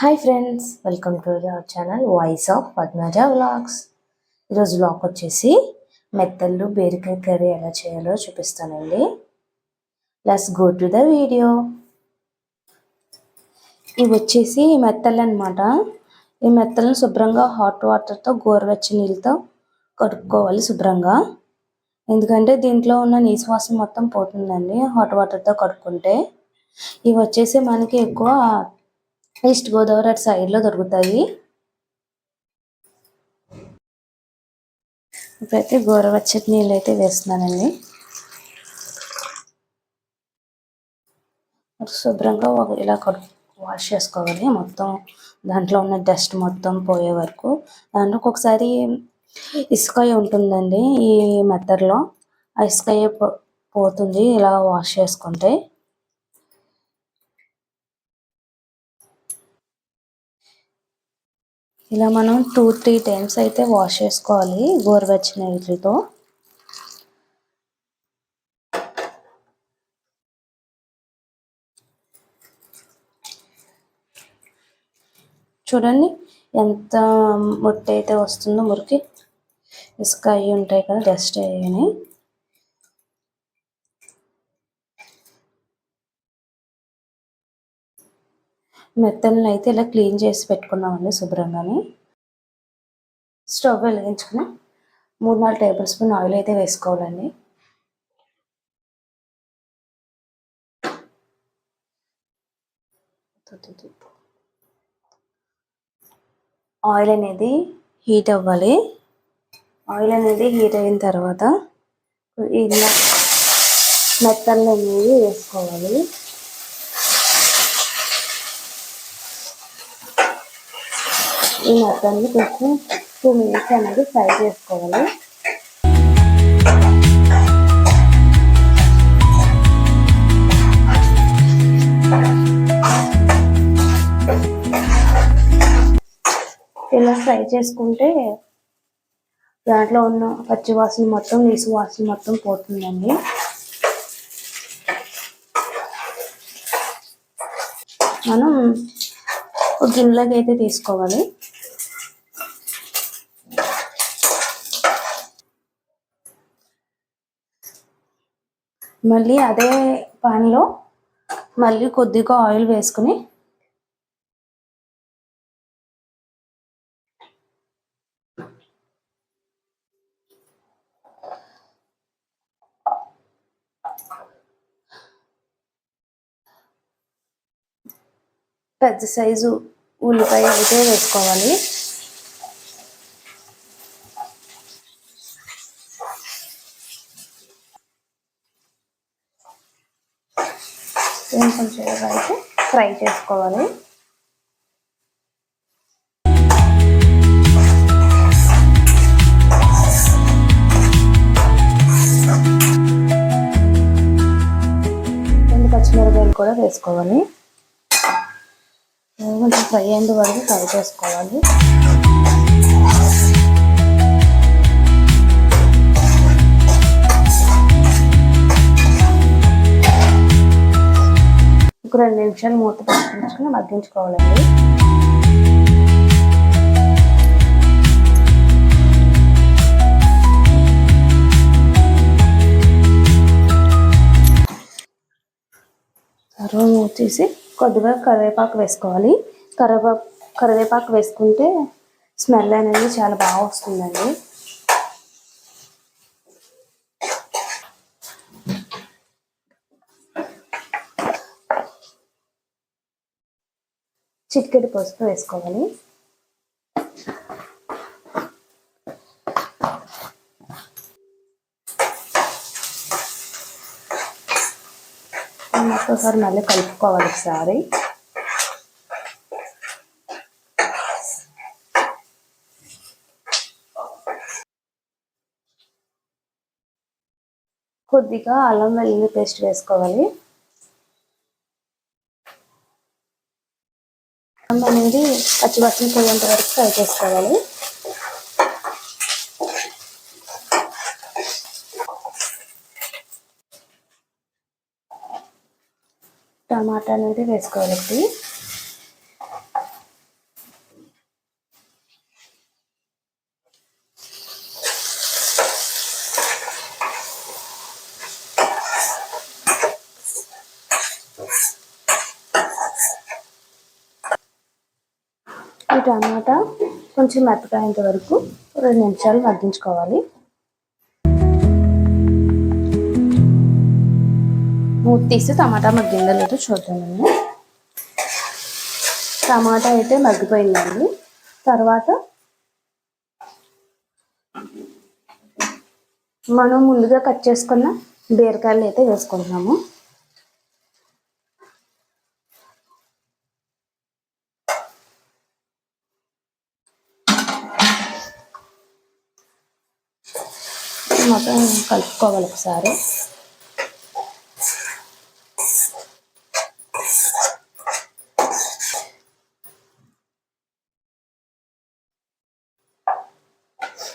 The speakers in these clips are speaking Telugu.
Hi friends welcome to our channel voice of Padmaja vlogs. ఈరోజు వ్లాగ్ వచ్చేసి మెత్తళ్ళు బీరకాయ కర్రీ ఎలా చేయాలో చూపిస్తానండి. Let's go to the video ఇవి వచ్చేసి మెత్తలు అనమాట ఈ మెత్తలను శుభ్రంగా హాట్ వాటర్తో గోరువెచ్చ నీళ్ళతో కడుక్కోవాలి శుభ్రంగా. ఎందుకంటే దీంట్లో ఉన్న నీసు మొత్తం పోతుందండి హాట్ వాటర్తో కడుక్కుంటే. ఇవి వచ్చేసి మనకి ఎక్కువ ఈస్ట్ గోదావరి అటు సైడ్లో దొరుకుతాయి. ఇప్పుడైతే గోరవచ్చటి నీళ్ళు అయితే వేస్తున్నానండి. శుభ్రంగా ఇలా వాష్ చేసుకోవాలి. మొత్తం దాంట్లో ఉన్న డస్ట్ మొత్తం పోయే వరకు. దాంట్లో ఒకసారి ఇసుక ఉంటుందండి ఈ మెత్తడ్లో ఆ ఇసుక పో- పోతుంది ఇలా వాష్ చేసుకుంటే. ఇలా మనం టూ త్రీ టైమ్స్ అయితే వాష్ చేసుకోవాలి గోరువెచ్చిన నీటితో చూడండి ఎంత ముట్టి అయితే వస్తుందో మురికి ఇసుక అవి ఉంటాయి కదా డస్ట్ అయ్యని మెత్తలను అయితే ఇలా క్లీన్ చేసి పెట్టుకున్నామండి శుభ్రంగానే. స్టవ్ వెలిగించుకుని మూడు నాలుగు టేబుల్ స్పూన్ ఆయిల్ అయితే వేసుకోవాలండి. ఆయిల్ అనేది హీట్ అవ్వాలి. ఆయిల్ అనేది హీట్ అయిన తర్వాత ఇలా మెత్తలు అనేవి వేసుకోవాలి. ఈ మొత్తాన్ని కొంచెం టూ మినిట్స్ అనేది ఫ్రై చేసుకోవాలి. ఇలా ఫ్రై చేసుకుంటే దాంట్లో ఉన్న పచ్చి వాసన మొత్తం నీసు వాసన మొత్తం పోతుందండి. మనం ఒక గిన్నెలోకి అయితే తీసుకోవాలి. మళ్ళీ అదే పాన్లో మళ్ళీ కొద్దిగా ఆయిల్ వేసుకుని పెద్ద సైజు ఉల్లిపాయ అయితే వేసుకోవాలి. కొంచెం సేపు అయితే ఫ్రై చేసుకోవాలి. రెండు పచ్చిమిరపకాయలు కూడా వేసుకోవాలి. కొంచెం ఫ్రై అయ్యేంత వరకు ఫ్రై చేసుకోవాలి. ఒక రెండు నిమిషాలు మూత పట్టించుకుని మగ్గించుకోవాలండి. తర్వాత వచ్చేసి కొద్దిగా కరివేపాకు వేసుకోవాలి. కరివేపాకు కరివేపాకు వేసుకుంటే స్మెల్ అనేది చాలా బాగా వస్తుందండి. చిటికెడు పసుపు వేసుకోవాలి. ఒక్కసారి మళ్ళీ కలుపుకోవాలి ఒకసారి. కొద్దిగా అల్లం వెల్లుల్లి పేస్ట్ వేసుకోవాలి. అన్నం అనేది పచ్చిపచ్చిని పోయేంత వరకు ఫ్రై చేసుకోవాలి. టమాటా అనేది వేసుకోవాలి. టమాటా కొంచెం మెత్తకాయంత వరకు రెండు నిమిషాలు మగ్గించుకోవాలి. మూత తీసి టమాటా మగ్గిందో లేదో చూద్దామండి టమాటా అయితే మగ్గిపోయిందండి. తర్వాత మనం ముందుగా కట్ చేసుకున్న బీరకాయలు అయితే వేసుకుంటున్నాము. మొత్తం కలుపుకోవాలి ఒకసారి.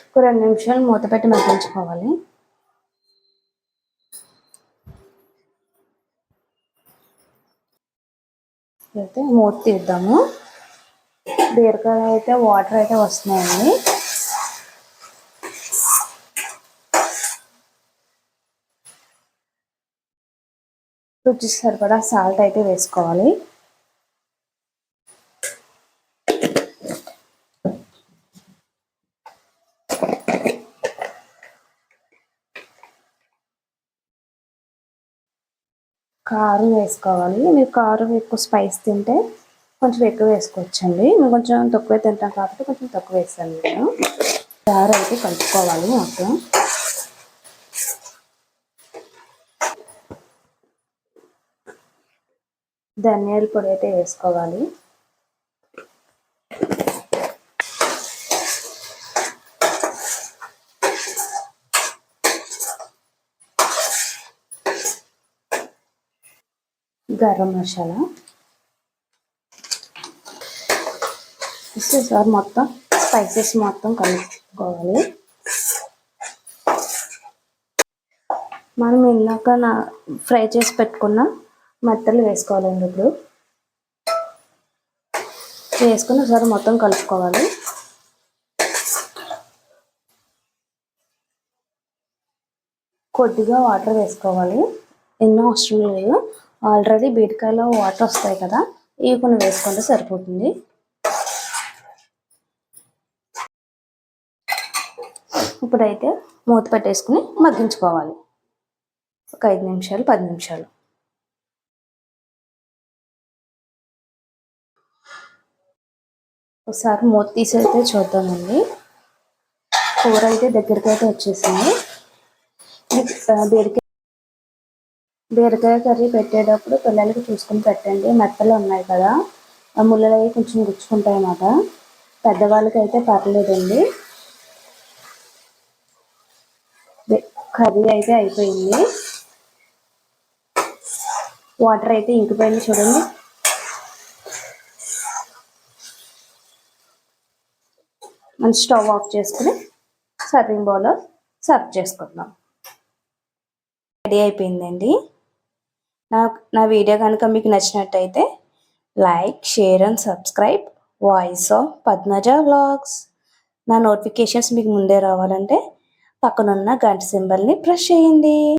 ఒక రెండు నిమిషాలు మూత పెట్టి మగ్గించుకోవాలి. అయితే మూత తీద్దాము. బీరకాయ అయితే వాటర్ అయితే వస్తున్నాయండి. రుచి సరిపడా సాల్ట్ అయితే వేసుకోవాలి. కారం వేసుకోవాలి. మీరు కారం ఎక్కువ స్పైస్ తింటే కొంచెం ఎక్కువ వేసుకోవచ్చండి. మేము కొంచెం తక్కువ తింటాం కాబట్టి కొంచెం తక్కువ వేస్తాను నేను. కారం అయితే కలుపుకోవాలి మొత్తం. ధనియాల పొడి అయితే వేసుకోవాలి. గరం మసాలా. సార్ మొత్తం స్పైసెస్ మొత్తం కలుపుకోవాలి. మనం ఇందాక నా ఫ్రై చేసి పెట్టుకున్న మెత్తలు వేసుకోవాలండి ఇప్పుడు. వేసుకుని ఒకసారి మొత్తం కలుపుకోవాలి. కొద్దిగా వాటర్ వేసుకోవాలి. ఎన్నో అవసరం లేదు. ఆల్రెడీ బీటకాయలో వాటర్ వస్తాయి కదా ఇవి కొన్ని వేసుకుంటే సరిపోతుంది. ఇప్పుడైతే మూత పెట్టేసుకుని మగ్గించుకోవాలి. ఒక ఐదు నిమిషాలు పది నిమిషాలు. ఒకసారి మూత తీసి అయితే చూద్దామండి. కూర అయితే దగ్గరికి అయితే వచ్చేసింది బీరకాయ బీరకాయ కర్రీ పెట్టేటప్పుడు పిల్లలకి చూసుకుని పెట్టండి. మెత్తలు ఉన్నాయి కదా. ఆ ముళ్ళలు అవి కొంచెం గుచ్చుకుంటాయి అన్నమాట. పెద్దవాళ్ళకి అయితే పర్లేదండి కర్రీ అయితే అయిపోయింది. వాటర్ అయితే ఇంకిపోయింది చూడండి. మనం స్టవ్ ఆఫ్ చేసుకుని సర్వింగ్ బౌల్లో సర్వ్ చేసుకుందాం. రెడీ అయిపోయిందండి. నా నా వీడియో కనుక మీకు నచ్చినట్టయితే like share and subscribe. Voice of Padmaja vlogs. నా నోటిఫికేషన్స్ మీకు ముందే రావాలంటే పక్కనున్న గంట సింబల్ని ప్రెస్ చేయండి.